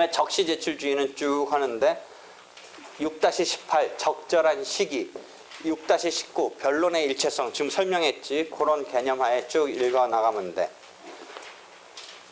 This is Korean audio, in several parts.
다음에 적시 제출주의는 쭉 하는데 6-18 적절한 시기 6-19 변론의 일체성 지금 설명했지 그런 개념하에 쭉 읽어 나가면 돼.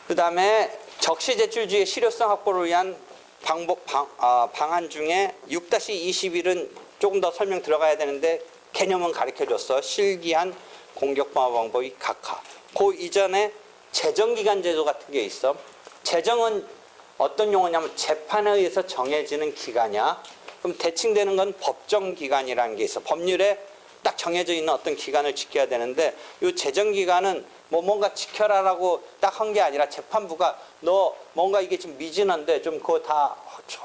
그 다음에 적시 제출주의 실효성 확보를 위한 방법 방, 아, 방안 중에 6-21은 조금 더 설명 들어가야 되는데 개념은 가르쳐 줬어. 실기한 공격 방어 방법이 각하. 그 이전에 재정기간 제도 같은 게 있어. 재정은 어떤 용어냐면 재판에 의해서 정해지는 기간이야. 그럼 대칭되는 건 법정 기간이라는 게 있어. 법률에 딱 정해져 있는 어떤 기간을 지켜야 되는데 이 재정 기간은 뭐 뭔가 지켜라라고 딱 한 게 아니라 재판부가 너 뭔가 이게 좀 미진한데 좀 그거 다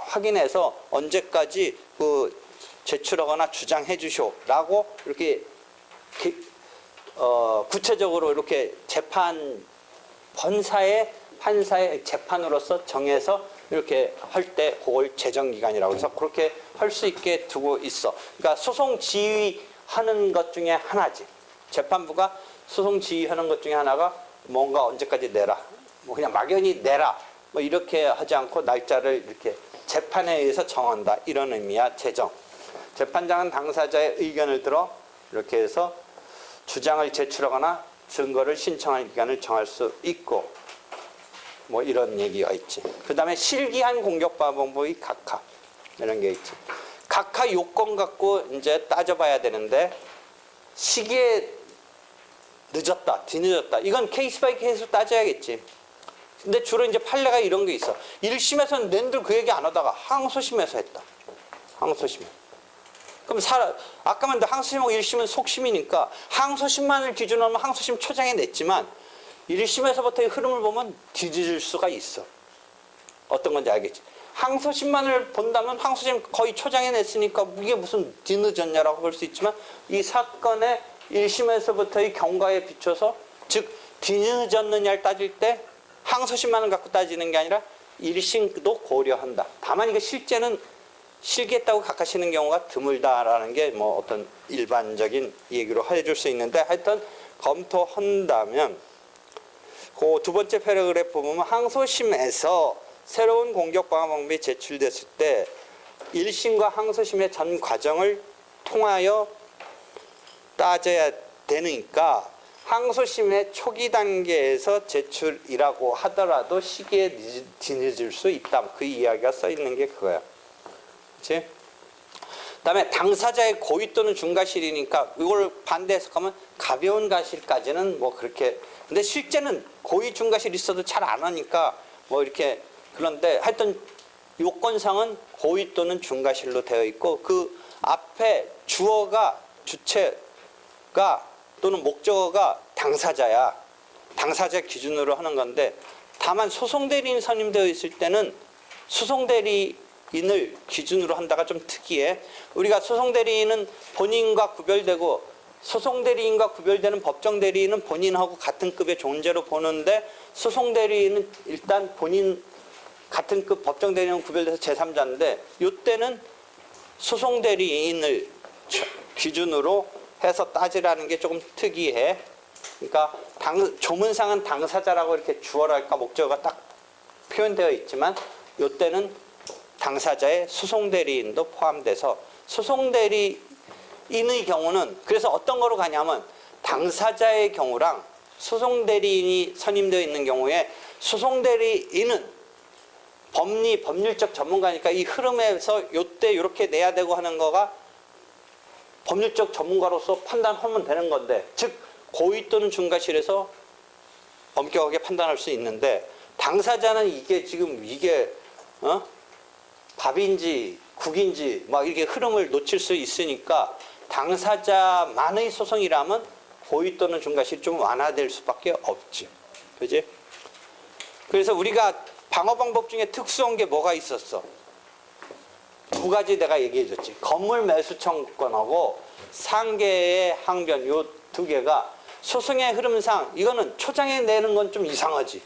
확인해서 언제까지 그 제출하거나 주장해 주쇼라고 이렇게 기- 어, 구체적으로 이렇게 재판 번사의 판사의 재판으로서 정해서 이렇게 할 때 그걸 재정 기간이라고 해서 그렇게 할 수 있게 두고 있어. 그러니까 소송 지휘하는 것 중에 하나지. 재판부가 소송 지휘하는 것 중에 하나가 뭔가 언제까지 내라. 뭐 그냥 막연히 내라. 뭐 이렇게 하지 않고 날짜를 이렇게 재판에 의해서 정한다. 이런 의미야. 재정. 재판장은 당사자의 의견을 들어 이렇게 해서 주장을 제출하거나 증거를 신청할 기간을 정할 수 있고 뭐 이런 얘기가 있지. 그 다음에 실기한 공격 방법이 각하 이런 게 있지. 각하 요건 갖고 이제 따져봐야 되는데 시기에 늦었다, 뒤늦었다. 이건 케이스 바이 케이스로 따져야겠지. 근데 주로 이제 판례가 이런 게 있어. 1심에서는 낸들 그 얘기 안 하다가 항소심에서 했다. 항소심. 그럼 사, 아까 말한 항소심하고 1심은 속심이니까 항소심만을 기준으로 하면 항소심 초장에 냈지만 1심에서부터의 흐름을 보면 뒤집을 수가 있어. 어떤 건지 알겠지? 항소심만을 본다면 항소심 거의 초장에 냈으니까 이게 무슨 뒤늦었냐라고 볼 수 있지만 이 사건의 1심에서부터의 경과에 비춰서 즉 뒤늦었느냐를 따질 때 항소심만을 갖고 따지는 게 아니라 1심도 고려한다. 다만 이게 실제는 실기했다고 각하시는 경우가 드물다라는 게 뭐 어떤 일반적인 얘기로 해줄 수 있는데 하여튼 검토한다면 그 두 번째 패러그래프 보면 항소심에서 새로운 공격 방법이 제출됐을 때 1심과 항소심의 전 과정을 통하여 따져야 되니까 항소심의 초기 단계에서 제출이라고 하더라도 시기에 늦- 뒤늦을 수 있다. 그 이야기가 써 있는 게 그거야. 그렇지? 그다음에 당사자의 고의 또는 중과실이니까 이걸 반대해서 가면 가벼운 과실까지는 뭐 그렇게 근데 실제는 고의 중과실 있어도 잘 안 하니까 뭐 이렇게 그런데 하여튼 요건상은 고의 또는 중과실로 되어 있고 그 앞에 주어가 주체가 또는 목적어가 당사자야 당사자 기준으로 하는 건데 다만 소송 대리인 선임되어 있을 때는 소송 대리인을 기준으로 한다가 좀 특이해. 우리가 소송 대리인은 본인과 구별되고 소송 대리인과 구별되는 법정 대리인은 본인하고 같은 급의 존재로 보는데 소송 대리인은 일단 본인 같은 급 법정 대리인은 구별돼서 제3자인데 이때는 소송 대리인을 저- 기준으로 해서 따지라는 게 조금 특이해. 그러니까 당, 조문상은 당사자라고 이렇게 주어랄까 목적어가 딱 표현되어 있지만 이때는 당사자의 소송 대리인도 포함돼서 소송 대리 인의 경우는 그래서 어떤 거로 가냐면 당사자의 경우랑 소송 대리인이 선임되어 있는 경우에 소송 대리인은 법리 법률적 전문가니까 이 흐름에서 요때 이렇게 내야 되고 하는 거가 법률적 전문가로서 판단하면 되는 건데 즉 고의 또는 중과실에서 엄격하게 판단할 수 있는데 당사자는 이게 지금 이게 어? 밥인지 국인지 막 이렇게 흐름을 놓칠 수 있으니까 당사자만의 소송이라면 고의 또는 중과실이 좀 완화될 수밖에 없지. 그지? 그래서 우리가 방어 방법 중에 특수한 게 뭐가 있었어? 두 가지 내가 얘기해 줬지. 건물 매수 청구권하고 상계의 항변 요 두 개가 소송의 흐름상 이거는 초장에 내는 건 좀 이상하지.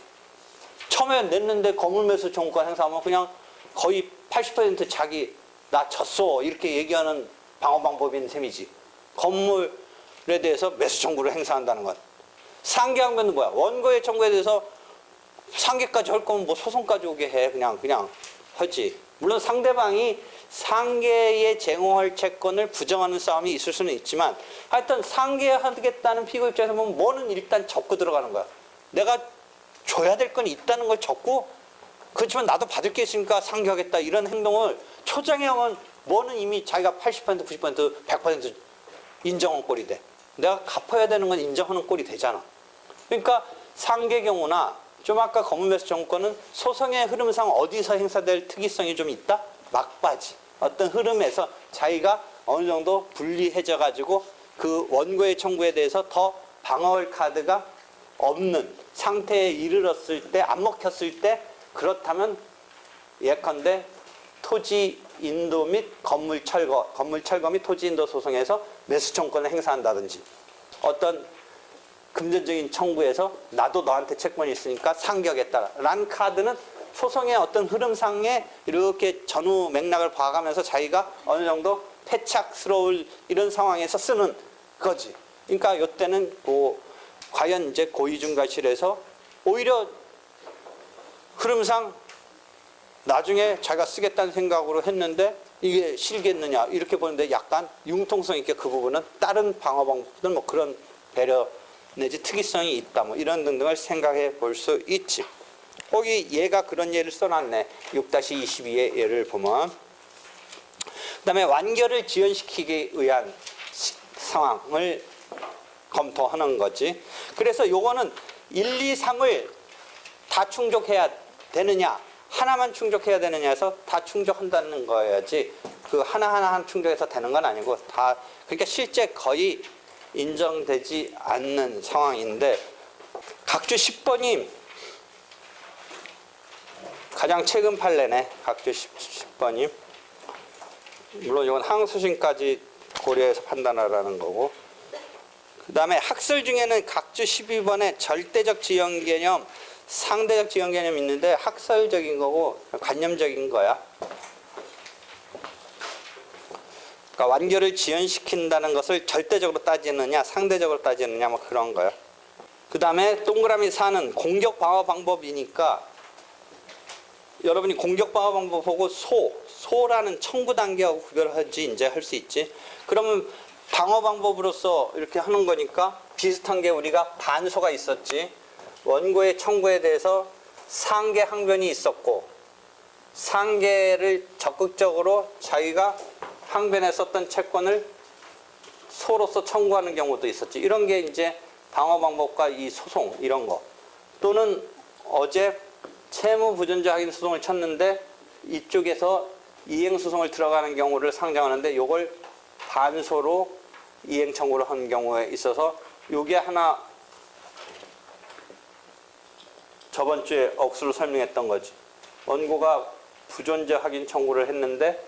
처음에 냈는데 건물 매수 청구권 행사하면 그냥 거의 80% 자기 나 졌어 이렇게 얘기하는 방어 방법인 셈이지. 건물에 대해서 매수 청구를 행사한다는 건. 상계 항변은 뭐야? 원고의 청구에 대해서 상계까지 할 거면 뭐 소송까지 오게 해. 그냥 그냥 하지. 물론 상대방이 상계에 제공할 채권을 부정하는 싸움이 있을 수는 있지만 하여튼 상계하겠다는 피고 입장에서 보면 뭐는 일단 적고 들어가는 거야. 내가 줘야 될 건 있다는 걸 적고 그렇지만 나도 받을 게 있으니까 상계하겠다 이런 행동을 하면 뭐는 이미 자기가 80% 90% 100% 인정한 꼴이 돼. 내가 갚아야 되는 건 인정하는 꼴이 되잖아. 그러니까 상계 경우나 좀 아까 검은 매수 정권은 소송의 흐름상 어디서 행사될 특이성이 좀 있다? 막바지. 어떤 흐름에서 자기가 어느 정도 분리해져 가지고 그 원고의 청구에 대해서 더 방어할 카드가 없는 상태에 이르렀을 때, 안 먹혔을 때 그렇다면 예컨대 토지 인도 및 건물 철거, 건물 철거 및 토지 인도 소송에서 매수 청권을 행사한다든지 어떤 금전적인 청구에서 나도 너한테 채권이 있으니까 상격했다라는 카드는 소송의 어떤 흐름상에 이렇게 전후 맥락을 봐가면서 자기가 어느 정도 패착스러울 이런 상황에서 쓰는 거지. 그러니까 이때는 뭐 과연 이제 고의중과실에서 오히려 흐름상 나중에 자기가 쓰겠다는 생각으로 했는데 이게 실겠느냐 이렇게 보는데 약간 융통성 있게 그 부분은 다른 방어 방법들 뭐 그런 배려 내지 특이성이 있다 뭐 이런 등등을 생각해 볼 수 있지. 거기 얘가 그런 예를 써놨네. 6-22의 예를 보면 그다음에 완결을 지연시키기 위한 시- 상황을 검토하는 거지. 그래서 요거는 1, 2, 3을 다 충족해야 되느냐 하나만 충족해야 되느냐에서 다 충족한다는 거야지. 그 하나하나 한 충족해서 되는 건 아니고 다 그러니까 실제 거의 인정되지 않는 상황인데 각주 10번이 가장 최근 판례네. 각주 10, 번이. 물론 이건 항소심까지 고려해서 판단하라는 거고. 그 다음에 학설 중에는 각주 12번에 절대적 지연 개념, 상대적 지연 개념 있는데 학설적인 거고 관념적인 거야. 그러니까 완결을 지연시킨다는 것을 절대적으로 따지느냐, 상대적으로 따지느냐, 뭐 그런 거야. 그 다음에 동그라미 4는 공격 방어 방법이니까 여러분이 공격 방어 방법 보고 소, 소라는 청구 단계하고 구별하지 이제 할 수 있지. 그러면 방어 방법으로서 이렇게 하는 거니까 비슷한 게 우리가 반소가 있었지. 원고의 청구에 대해서 상계 항변이 있었고 상계를 적극적으로 자기가 항변에 썼던 채권을 소로서 청구하는 경우도 있었지. 이런 게 이제 방어 방법과 이 소송 이런 거 또는 어제 채무 부존재 확인 소송을 쳤는데 이쪽에서 이행 소송을 들어가는 경우를 상정하는데 요걸 반소로 이행 청구를 한 경우에 있어서 요게 하나 저번 주에 억수로 설명했던 거지. 원고가 부존재 확인 청구를 했는데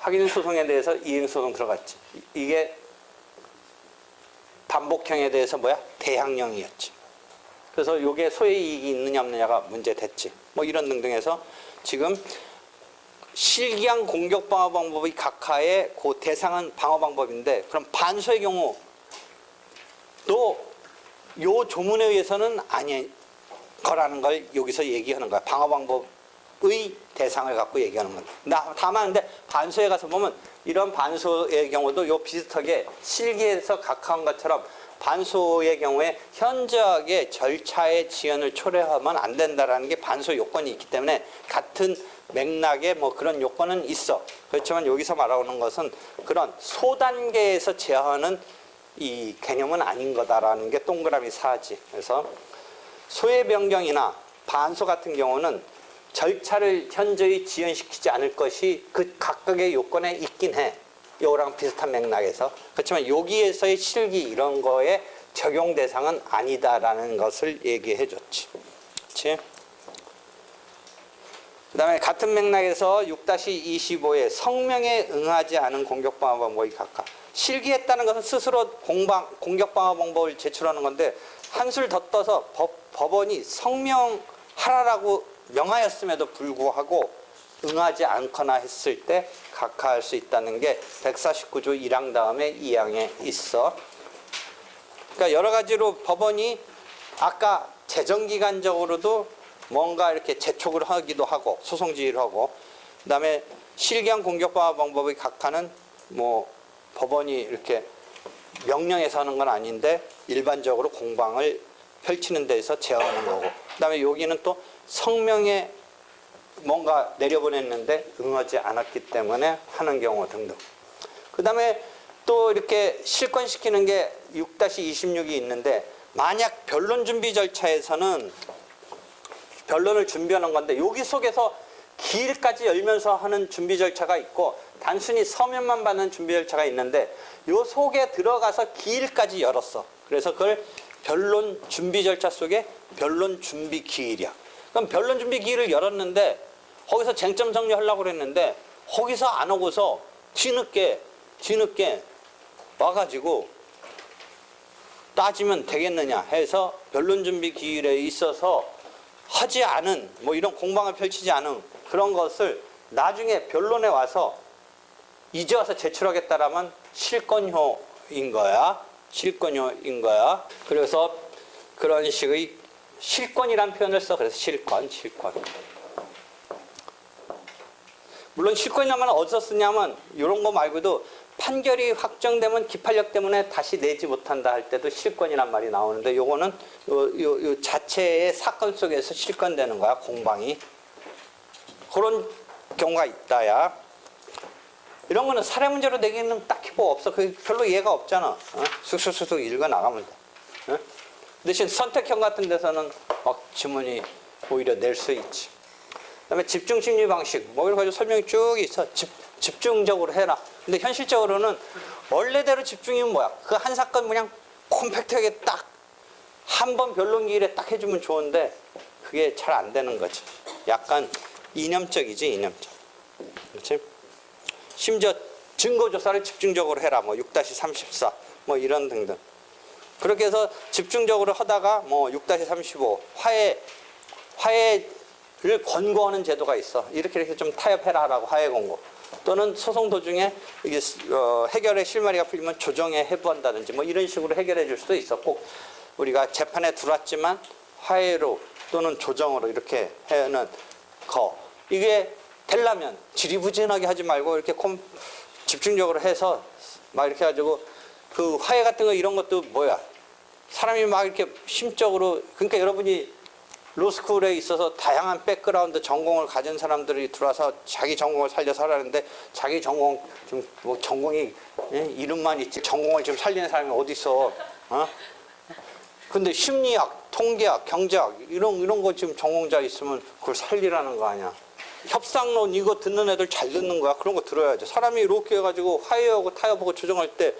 확인 소송에 대해서 이행 소송 들어갔지. 이- 이게 반복형에 대해서 뭐야? 대항령이었지. 그래서 요게 소의 이익이 있느냐 없느냐가 문제 됐지. 뭐 이런 등등해서 지금 실기한 공격 방어 방법이 각하의 그 대상은 방어 방법인데 그럼 반소의 경우 또 요 조문에 의해서는 아니 거라는 걸 여기서 얘기하는 거야. 방어 방법의 대상을 갖고 얘기하는 거야. 나- 다만 근데 반소에 가서 보면 이런 반소의 경우도 요 비슷하게 실기에서 각하한 것처럼 반소의 경우에 현저하게 절차의 지연을 초래하면 안 된다라는 게 반소 요건이 있기 때문에 같은 맥락의 뭐 그런 요건은 있어. 그렇지만 여기서 말하는 것은 그런 소단계에서 제어하는 이 개념은 아닌 거다라는 게 동그라미 사지. 그래서 소의 변경이나 반소 같은 경우는 절차를 현저히 지연시키지 않을 것이 그 각각의 요건에 있긴 해. 요거랑 비슷한 맥락에서. 그렇지만 여기에서의 실기 이런 거에 적용 대상은 아니다라는 것을 얘기해 줬지. 그렇지? 그 다음에 같은 맥락에서 6-25의 성명에 응하지 않은 공격방어 방법이 각각. 실기했다는 것은 스스로 공방, 공격방어 방법을 제출하는 건데 한술 더 떠서 법, 법원이 성명하라라고 명하였음에도 불구하고 응하지 않거나 했을 때 각하할 수 있다는 게 149조 1항 다음에 2항에 있어. 그러니까 여러 가지로 법원이 아까 재정기관적으로도 뭔가 이렇게 재촉을 하기도 하고 소송 지휘를 하고 그다음에 실기한 공격 방어 방법의 각하는 뭐 법원이 이렇게 명령해서 하는 건 아닌데 일반적으로 공방을 펼치는 데서 제어하는 거고 그다음에 여기는 또 성명에 뭔가 내려보냈는데 응하지 않았기 때문에 하는 경우 등등. 그다음에 또 이렇게 실권시키는 게 6-26이 있는데 만약 변론 준비 절차에서는 변론을 준비하는 건데 여기 속에서 기일까지 열면서 하는 준비 절차가 있고 단순히 서면만 받는 준비 절차가 있는데 요 속에 들어가서 기일까지 열었어. 그래서 그걸 변론 준비 절차 속에 변론 준비 기일이야. 그럼 변론 준비 기일을 열었는데 거기서 쟁점 정리하려고 그랬는데 거기서 안 오고서 뒤늦게 뒤늦게 와가지고 따지면 되겠느냐 해서 변론 준비 기일에 있어서 하지 않은 뭐 이런 공방을 펼치지 않은 그런 것을 나중에 변론에 와서 이제 와서 제출하겠다라면 실권효인 거야. 실권효인 거야. 그래서 그런 식의 실권이란 표현을 써. 그래서 실권, 실권. 물론 실권이라면 어디서 쓰냐면 이런 거 말고도 판결이 확정되면 기판력 때문에 다시 내지 못한다 할 때도 실권이란 말이 나오는데 요거는 요, 요, 요 자체의 사건 속에서 실권되는 거야 공방이 그런 경우가 있다야 이런 거는 사례 문제로 내기는 딱히 뭐 없어. 그 별로 이해가 없잖아. 어? 쑥쑥쑥쑥 읽어 나가면 돼. 어? 대신 선택형 같은 데서는 막 지문이 오히려 낼 수 있지. 그다음에 집중 심리 방식. 뭐 이런 가지고 설명이 쭉 있어. 집, 집중적으로 해라. 근데 현실적으로는 원래대로 집중이면 뭐야? 그 한 사건 그냥 콤팩트하게 딱 한 번 변론 기일에 딱 해주면 좋은데 그게 잘 안 되는 거지. 약간 이념적이지 이념적. 그렇지 심지어 증거 조사를 집중적으로 해라 뭐 6-34 뭐 이런 등등 그렇게 해서 집중적으로 하다가 뭐 6-35 화해 화해를 권고하는 제도가 있어. 이렇게 이렇게 좀 타협해라라고 화해 권고. 또는 소송 도중에 이게 어, 해결의 실마리가 풀리면 조정에 해부한다든지 뭐 이런 식으로 해결해 줄 수도 있어. 꼭 우리가 재판에 들어왔지만 화해로 또는 조정으로 이렇게 하는 거. 이게 되려면 지리부진하게 하지 말고 이렇게 콤, 집중적으로 해서 막 이렇게 해가지고 그 화해 같은 거 이런 것도 뭐야 사람이 막 이렇게 심적으로 그러니까 여러분이 로스쿨에 있어서 다양한 백그라운드 전공을 가진 사람들이 들어와서 자기 전공을 살려서 하라는데 자기 전공 지금 뭐 전공이 예? 이름만 있지 전공을 지금 살리는 사람이 어디 있어? 어? 근데 심리학, 통계학, 경제학 이런 이런 거 지금 전공자 있으면 그걸 살리라는 거 아니야? 협상론 이거 듣는 애들 잘 듣는 거야. 그런 거 들어야지. 사람이 이렇게 해가지고 화해하고 타협하고 조정할 때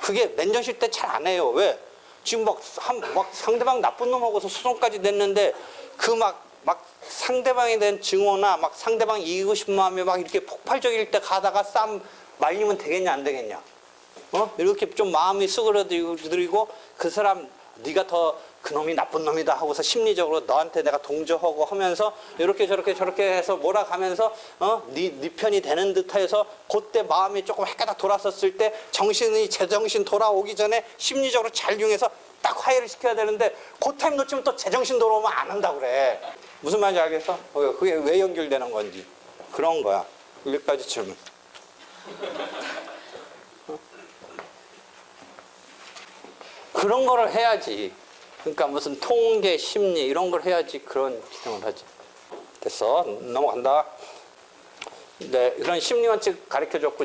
그게 맨정실 때 잘 안 해요. 왜? 지금 막, 한, 막 상대방 나쁜 놈하고서 소송까지 냈는데 그 막 막 상대방에 대한 증오나 막 상대방 이기고 싶은 마음이 막 이렇게 폭발적일 때 가다가 싸움 말리면 되겠냐 안 되겠냐 어 이렇게 좀 마음이 쓰그러들고 그 사람 네가 더 그놈이 나쁜 놈이다 하고서 심리적으로 너한테 내가 동조하고 하면서 이렇게 저렇게 저렇게 해서 몰아가면서 어네 네 편이 되는 듯해서 그때 마음이 조금 헷가닥 돌았었을 때 정신이 제정신 돌아오기 전에 심리적으로 잘 이용해서 딱 화해를 시켜야 되는데 그 타임 놓치면 또 제정신 돌아오면 안 한다 그래. 무슨 말인지 알겠어? 어, 그게 왜 연결되는 건지. 그런 거야. 여기까지 질문. 그런 거를 해야지. 그러니까 무슨 통계, 심리 이런 걸 해야지 그런 기능을 하지. 됐어. 넘어간다. 네, 그런 심리 원칙 가르쳐 줬고